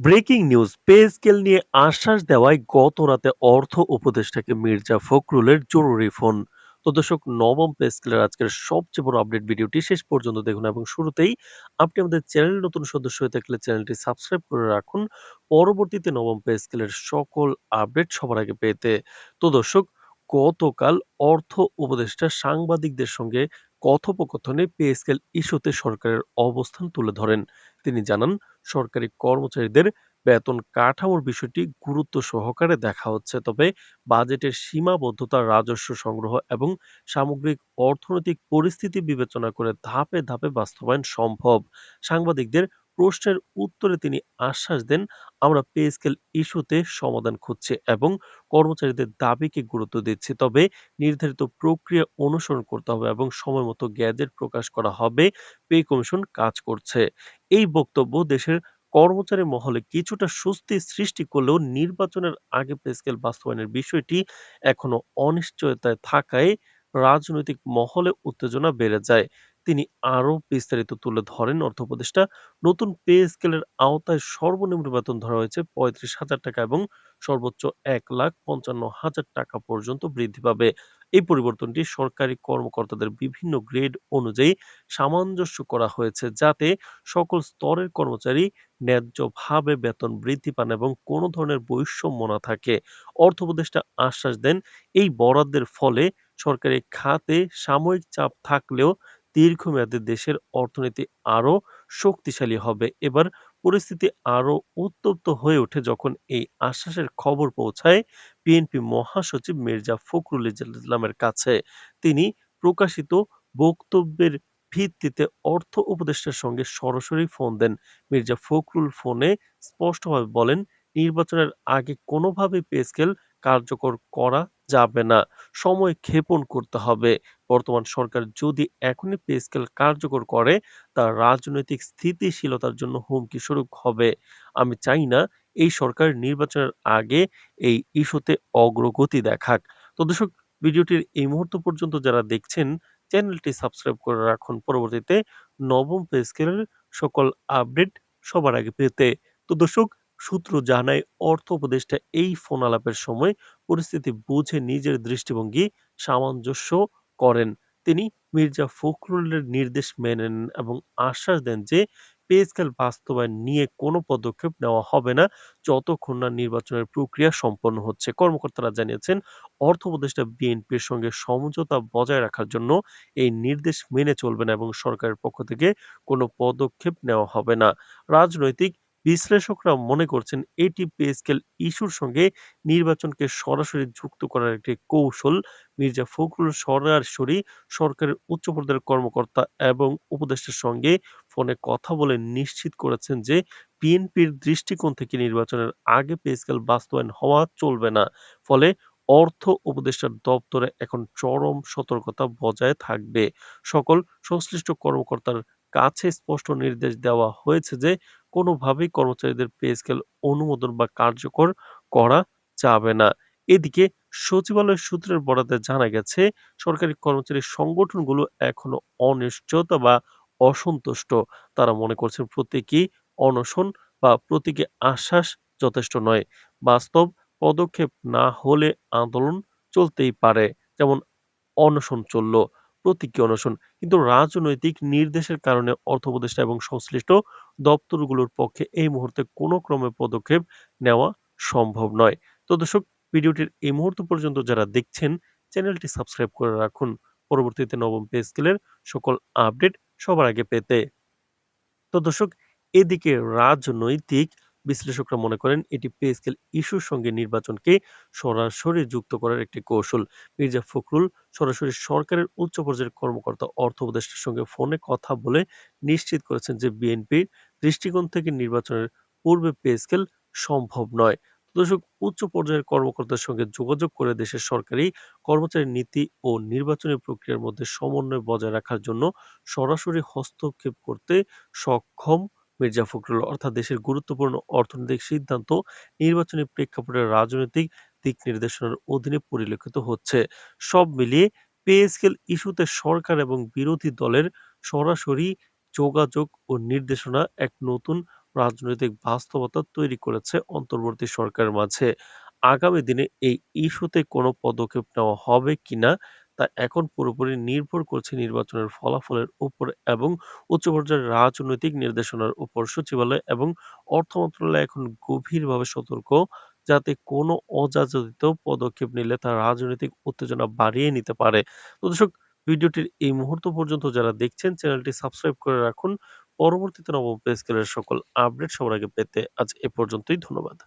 Breaking news, pay scale নিয়ে আশ্বাস দেওয়ায় গত রাতে অর্থ উপদেষ্টাকে মির্জা ফখরুলের জরুরি ফোন। তো দর্শক, নবম পে স্কেলের আজকের সবচেয়ে বড় আপডেট ভিডিওটি শেষ পর্যন্ত দেখুন এবং শুরুতেই আপনি আমাদের চ্যানেল নতুন সদস্য হয়ে থাকলে চ্যানেলটি সাবস্ক্রাইব করে রাখুন। পরবর্তীতে নবম পে স্কেলের সকল আপডেট সবার আগে পেতে। তো দর্শক, গতকাল অর্থ উপদেষ্টা সাংবাদিকদের সঙ্গে কথোপকথনে পে স্কেল ইস্যুতে সরকারের অবস্থান তুলে ধরেন। তিনি জানান, সরকারি কর্মচারীদের বেতন কাঠামোর বিষয়টি গুরুত্ব সহকারে দেখা হচ্ছে, তবে বাজেটের সীমাবদ্ধতা, রাজস্ব সংগ্রহ এবং সামগ্রিক অর্থনৈতিক পরিস্থিতি বিবেচনা করে ধাপে ধাপে বাস্তবায়ন সম্ভব। সাংবাদিকদের প্রশ্নের উত্তরে তিনি আশ্বাস দেন, আমরা পে স্কেল ইস্যুতে সমাধান খুঁজছি এবং কর্মচারীদের দাবিকে গুরুত্ব দিচ্ছি। তবে নির্ধারিত প্রক্রিয়া অনুসরণ করতে হবে এবং সময় মতো গ্যাজেট প্রকাশ করা হবে। পে কমিশন কাজ করছে। এই বক্তব্য দেশের কর্মচারী মহলে কিছুটা স্বস্তি সৃষ্টি করলেও নির্বাচনের আগে পে স্কেল বাস্তবায়নের বিষয়টি এখনও অনিশ্চয়তায় থাকায় রাজনৈতিক মহলে উত্তেজনা বেড়ে যায়। তিনি আরও বিস্তারিত তুলে ধরেন। অর্থ উপদেষ্টা নতুন পে স্কেলের আওতায় সর্বনিম্ন বেতন ধরা হয়েছে পঁয়ত্রিশ হাজার টাকা এবং সর্বোচ্চ এক লাখ পঞ্চান্ন হাজার টাকা পর্যন্ত বৃদ্ধি পাবে। এই পরিবর্তনটি সরকারি কর্মকর্তাদের বিভিন্ন গ্রেড অনুযায়ী সামঞ্জস্য করা হয়েছে যাতে সকল স্তরের কর্মচারী ন্যায্যভাবে বেতন বৃদ্ধি পান এবং কোনো ধরনের বৈষম্য না থাকে। অর্থ উপদেষ্টা আশ্বাস দেন, এই বরাদ্দের ফলে সরকারি খাতে সাময়িক চাপ থাকলেও দীর্ঘমেয়াদে দেশের অর্থনীতি আরও শক্তিশালী হবে। এবার পরিস্থিতি আরও উত্তপ্ত হয়ে ওঠে যখন এই আশ্বাসের খবর পৌঁছায় বিএনপি মহাসচিব মির্জা ফখরুল ইসলামের কাছে। তিনি প্রকাশিত বক্তব্যের ভিত্তিতে অর্থ উপদেষ্টার সঙ্গে সরাসরি ফোন দেন। মির্জা ফখরুল ফোনে স্পষ্টভাবে বলেন, নির্বাচনের আগে কোনোভাবে পে স্কেল কার্যকর করা যাবে না। সময় ক্ষেপণ করতে হবে। বর্তমান সরকার যদি এখনই পে স্কেল কার্যকর করে, তার রাজনৈতিক স্থিতিশীলতার জন্য হুমকি স্বরূপ হবে। আমি চাই না এই সরকার নির্বাচনের আগে এই ইস্যুতে অগ্রগতি দেখাক। তো দর্শক, ভিডিওটির এই মুহূর্ত পর্যন্ত যারা দেখছেন, চ্যানেলটি সাবস্ক্রাইব করে রাখুন। পরবর্তীতে নবম পে স্কেলের সকল আপডেট সবার আগে পেতে। তো দর্শক সূত্র জানায়, অর্থ উপদেষ্টা এই ফোন আলাপের সময় পরিস্থিতি বুঝে নিজের দৃষ্টিভঙ্গি সামঞ্জস্য করেন। তিনি মির্জা ফখরুলের নির্দেশ মেনে নেন এবং আশ্বাস দেন যে পে স্কেল বাস্তবায়ন নিয়ে কোনো পদক্ষেপ নেওয়া হবে না যতক্ষণ না নির্বাচনের প্রক্রিয়া সম্পন্ন হচ্ছে। কর্মকর্তারা জানিয়েছেন, অর্থ উপদেষ্টা বিএনপির সঙ্গে সমঝোতা বজায় রাখার জন্য এই নির্দেশ মেনে চলবেন এবং সরকারের পক্ষ থেকে কোনো পদক্ষেপ নেওয়া হবে না। রাজনৈতিক বিশ্লেষকরা মনে করছেন এটি পে স্কেল ইস্যুর সঙ্গে নির্বাচনকে সরাসরি যুক্ত করার একটি কৌশল। মির্জা ফখরুল সরাসরি সরকারের উচ্চ পর্যায়ের কর্মকর্তা এবং উপদেষ্টার সঙ্গে ফোনে কথা বলে নিশ্চিত করেছেন যে বিএনপির দৃষ্টিকোণ থেকে নির্বাচনের আগে পে স্কেল বাস্তবায়ন হওয়া চলবে না। ফলে অর্থ উপদেষ্টার দপ্তরে এখন চরম সতর্কতা বজায় থাকবে। সকল সংশ্লিষ্ট কর্মকর্তার কাছে স্পষ্ট নির্দেশ দেওয়া হয়েছে যে, কোনোভাবেই কর্মচারীদের পে স্কেল অনুমোদন বা কার্যকর করা যাবে না। এদিকে সচিবালয় সূত্রের বরাতে জানা গেছে, সরকারি কর্মচারী সংগঠনগুলো এখনও অনিশ্চয়তা বা অসন্তুষ্ট। তারা মনে করছেন প্রতীকী অনশন বা প্রতীকী আশ্বাস যথেষ্ট নয়। বাস্তব পদক্ষেপ না হলে আন্দোলন চলতেই পারে, যেমন অনশন চলল। প্রতীকী অনশন। কিন্তু রাজনৈতিক নির্দেশের কারণে অর্থ উপদেষ্টা এবং সংশ্লিষ্ট দপ্তরগুলোর পক্ষে এই মুহূর্তে কোনো ক্রমে পদক্ষেপ নেওয়া সম্ভব নয়। তো দর্শক, ভিডিওটির এই মুহূর্ত পর্যন্ত যারা দেখছেন, চ্যানেলটি সাবস্ক্রাইব করে রাখুন। পরবর্তীতে নবম পে স্কেলের সকল আপডেট সবার আগে পেতে। তো দর্শক, এদিকে রাজনৈতিক বিশ্লেষকরা মনে করেন এটি পে স্কেল ইস্যুর সঙ্গে নির্বাচনকে সরাসরি যুক্ত করার একটি কৌশল। মির্জা ফখরুল সরাসরি সরকারের উচ্চ পর্যায়ের কর্মকর্তা, অর্থ উপদেষ্টার সঙ্গে ফোনে কথা বলে নিশ্চিত করেছেন যে বিএনপির দৃষ্টিকোণ থেকে নির্বাচনের পূর্বে পে স্কেল সম্ভব নয়। দর্শক, উচ্চ পর্যায়ের কর্মকর্তার সঙ্গে যোগাযোগ করে দেশের সরকারি কর্মচারী নীতি ও নির্বাচনী প্রক্রিয়ার মধ্যে সমন্বয় বজায় রাখার জন্য সরাসরি হস্তক্ষেপ করতে সক্ষম মির্জা ফখরুল অর্থাৎ দেশের গুরুত্বপূর্ণ অর্থনৈতিক সিদ্ধান্ত নির্বাচনী প্রেক্ষাপটের রাজনৈতিক দিক নির্দেশনার অধীনে পরিলক্ষিত হচ্ছে সব মিলিয়ে পে স্কেল ইস্যুতে সরকার এবং বিরোধী দলের সরাসরি যোগাযোগ ও নির্দেশনা এক নতুন রাজনৈতিক বাস্তবতা তৈরি করেছে অন্তর্বর্তী সরকারের মাঝে। আগামী দিনে এই ইস্যুতে কোনো পদক্ষেপ নেওয়া হবে কিনা তা এখন পুরোপুরি নির্ভর করছে নির্বাচনের ফলাফলের উপর এবং উচ্চ পর্যায়ের রাজনৈতিক নির্দেশনার উপর। সচিবালয় এবং অর্থ মন্ত্রণালয় এখন গভীরভাবে সতর্ক, যাতে কোনো অযাচিত পদক্ষেপ নিলে তা রাজনৈতিক উত্তেজনা বাড়িয়ে নিতে পারে। তো দর্শক, ভিডিওটির এই মুহূর্ত পর্যন্ত যারা দেখছেন, চ্যানেলটি সাবস্ক্রাইব করে রাখুন। পরবর্তীতে নবম পে সকল আপডেট সবার আগে পেতে আজ এ পর্যন্তই ধন্যবাদ।